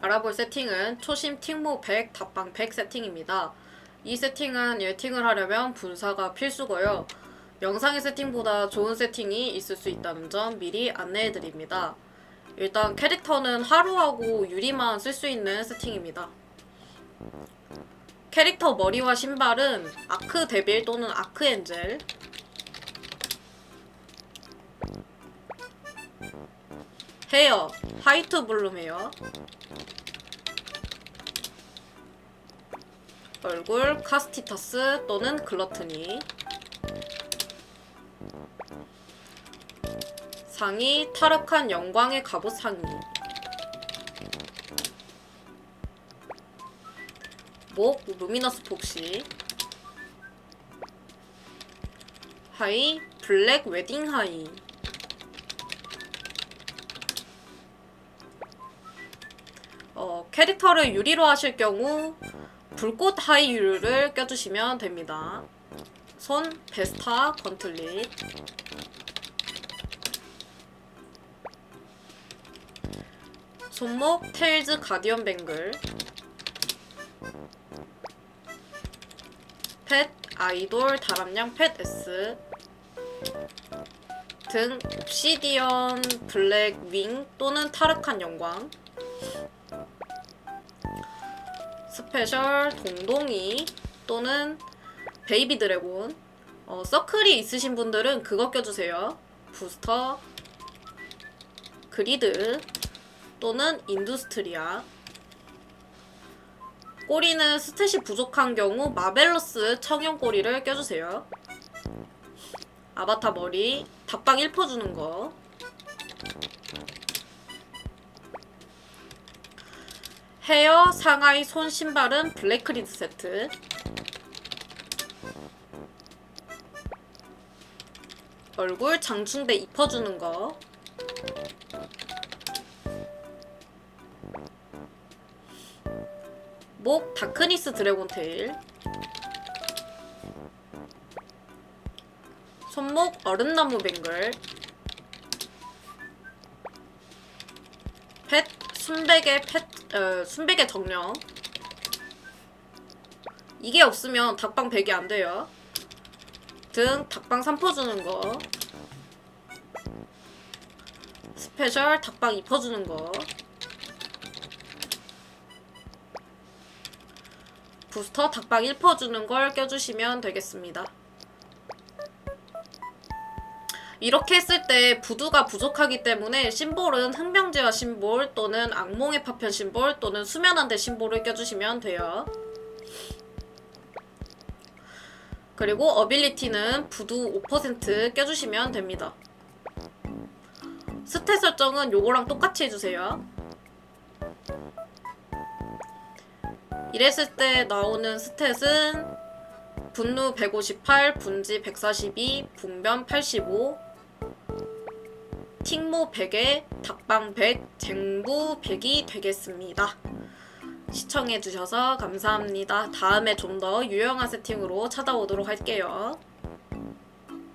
알아볼 세팅은 초심 팅모 100, 답방 100 세팅입니다. 이 세팅은 예팅을 하려면 분사가 필수고요. 영상의 세팅보다 좋은 세팅이 있을 수 있다는 점 미리 안내해드립니다. 일단 캐릭터는 하루하고 유리만 쓸 수 있는 세팅입니다. 캐릭터 머리와 신발은 아크 데빌 또는 아크 엔젤 헤어 화이트 블룸 헤어 얼굴 카스티타스 또는 글러트니. 상의 타락한 영광의 갑옷 상의. 목 루미너스 폭시. 하이 블랙 웨딩 하이 어, 캐릭터를 유리로 하실 경우 불꽃 하이 유리를 껴주시면 됩니다. 손 베스타 건틀릿. 손목 테일즈 가디언 뱅글. 펫 아이돌 다람양 펫 S. 등 옵시디언 블랙 윙 또는 타르칸 영광 스페셜 동동이 또는 베이비 드래곤. 어, 서클이 있으신 분들은 그거 껴주세요. 부스터 그리드 또는 인두스트리아. 꼬리는 스탯이 부족한 경우 마벨러스 청형 꼬리를 껴주세요. 아바타 머리 답방 1퍼 주는 거 헤어, 상하이, 손, 신발은 블랙크리드 세트. 얼굴 장충대 입혀주는 거. 목 다크니스 드래곤 테일. 손목 얼음나무 뱅글. 펫 순백의 펫 어, 순백의 정령. 이게 없으면 닭방 100이 안 돼요. 등 닭방 3퍼 주는 거. 스페셜 닭방 2퍼 주는 거. 부스터 닭방 1퍼 주는 걸 껴주시면 되겠습니다. 이렇게 했을 때 부두가 부족하기 때문에 심볼은 흥명제와 심볼 또는 악몽의 파편 심볼 또는 수면한대 심볼을 껴주시면 돼요. 그리고 어빌리티는 부두 5% 껴주시면 됩니다. 스탯 설정은 요거랑 똑같이 해주세요. 이랬을 때 나오는 스탯은 분노 158, 분지 142, 분변 85, 팅모 100에 닭방 100, 쟁부 100이 되겠습니다. 시청해주셔서 감사합니다. 다음에 좀 더 유용한 세팅으로 찾아오도록 할게요.